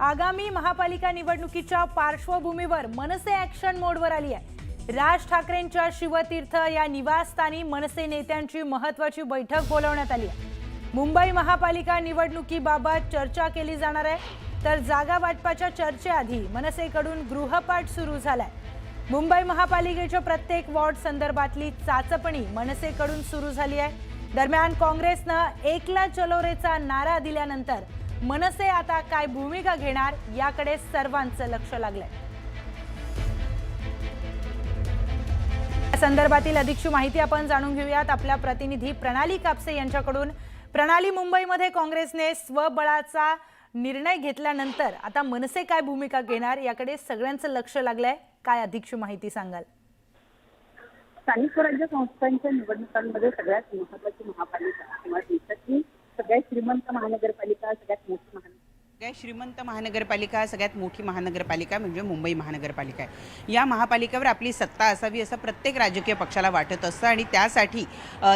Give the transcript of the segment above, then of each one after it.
आगामी महापालिका निवडणुकीच्या पार्श्वभूमीवर मनसे ऍक्शन मोडवर आली आहे. राज ठाकरेंच्या शिवतीर्थ या निवासस्थानी मनसे नेत्यांची महत्वाची बैठक बोलवण्यात आली आहे. मुंबई महापालिका निवडणुकीबाबत चर्चा केली जाणार आहे. तर जागा वाटपाच्या चर्चेआधी मनसेकडून गृहपाठ सुरू झालाय. मुंबई महापालिकेच्या प्रत्येक वॉर्ड संदर्भातली चाचपणी मनसेकडून सुरू झाली आहे. दरम्यान काँग्रेसनं एकला चलोरेचा नारा दिल्यानंतर मनसे आता काय भूमिका घेणार याकडे सर्वांचं लक्ष लागलंय. संदर्भातील अधिकची माहिती आपण जाणून घेऊयात. आपल्या प्रतिनिधी प्रणाली कापसे यांच्याकडून. प्रणाली मुंबईमध्ये काँग्रेसने स्वबळाचा निर्णय घेतल्यानंतर आता मनसे काय भूमिका घेणार याकडे सगळ्यांचं लक्ष लागलंय. काय अधिकची माहिती सांगाल? स्थानिक स्वराज्य संस्थांच्या निवडणुकांमध्ये सगळ्यात महत्वाची महापालिका किंवा श्रीमंत महानगरपालिका सगळ्यात मोठी महानगर श्रीमंत महानगरपालिका सगळ्यात मोठी महानगरपालिका म्हणजे मुंबई महानगरपालिका आहे. या महापालिकेवर आपली सत्ता असावी असं प्रत्येक राजकीय पक्षाला वाटत असतं आणि त्यासाठी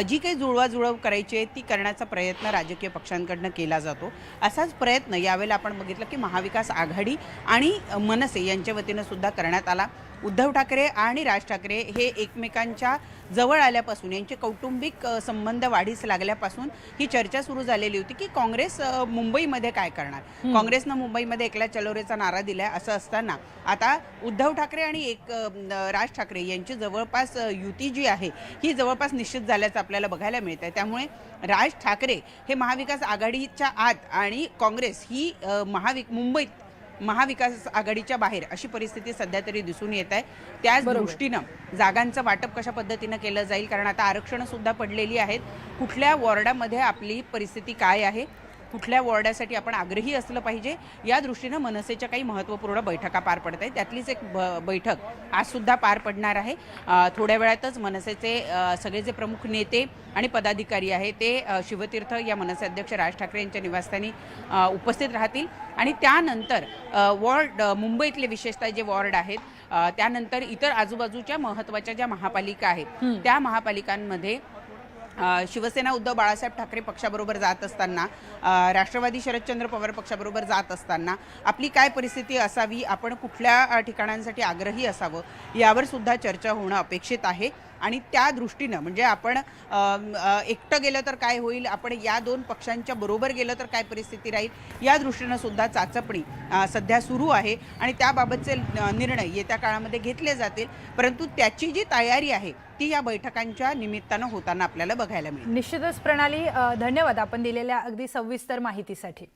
जी काही जुळवाजुळव करायची आहे ती करण्याचा प्रयत्न राजकीय पक्षांकडनं केला जातो. असाच प्रयत्न यावेळेला आपण बघितलं की महाविकास आघाडी आणि मनसे यांच्या वतीनं सुद्धा करण्यात आला. उद्धव ठाकरे आणि राज ठाकरे हे एकमेकांच्या जवळ आल्यापासून यांचे कौटुंबिक संबंध वाढीस लागल्यापासून ही चर्चा सुरू झालेली होती की काँग्रेस मुंबईमध्ये काय करणार? काँग्रेसनं मुंबईमध्ये एकल्या चलोरेचा नारा दिलाय असं असताना आता उद्धव ठाकरे आणि एक राज ठाकरे यांची जवळपास युती जी आहे ही जवळपास निश्चित झाल्याचं आपल्याला बघायला मिळत त्यामुळे राज ठाकरे हे महाविकास आघाडीच्या आत आणि काँग्रेस ही महाविक मुंबईत महाविकास आघाडीच्या बाहेर अशी परिस्थिती सध्या तरी दिसून येत आहे. त्याच. दृष्टीनं जागांचं वाटप कशा पद्धतीनं केलं जाईल कारण आता आरक्षणं सुद्धा पडलेली आहेत. कुठल्या वॉर्डामध्ये आपली परिस्थिती काय आहे? कुठल्या वॉर्डासाठी आपण आग्रही असलं पाहिजे या दृष्टीनं मनसेच्या काही महत्त्वपूर्ण बैठका पार पडत आहेत त्यातलीच एक ब बैठक आज सुद्धा पार पडणार आहे. थोड्या वेळातच मनसेचे सगळे जे प्रमुख नेते आणि पदाधिकारी आहे ते शिवतीर्थ या मनसे अध्यक्ष राज ठाकरे यांच्या निवासस्थानी उपस्थित राहतील. आणि त्यानंतर वॉर्ड मुंबईतले विशेषतः जे वॉर्ड आहेत त्यानंतर इतर आजूबाजूच्या महत्त्वाच्या ज्या महापालिका आहेत त्या महापालिकांमध्ये शिवसेना उद्धव बाळासाहेब ठाकरे पक्षाबरोबर जात असताना राष्ट्रवादी शरदचंद्र पवार पक्षाबरोबर जात असताना आपली काय परिस्थिती असावी? आपण कुठल्या ठिकाणांसाठी आग्रही असावं? यावर सुद्धा चर्चा होणं अपेक्षित आहे. आणि त्या दृष्टीनं म्हणजे आपण एकटं गेलं तर काय होईल? आपण या दोन पक्षांच्या बरोबर गेलं तर काय परिस्थिती राहील? या दृष्टीनं सुद्धा चाचपणी सध्या सुरू आहे आणि त्याबाबतचे निर्णय येत्या काळामध्ये घेतले जातील. परंतु त्याची जी तयारी आहे ती या बैठकांच्या निमित्तानं होताना आपल्याला बघायला मिळेल. निश्चितच प्रणाली धन्यवाद आपण दिलेल्या अगदी सविस्तर माहितीसाठी.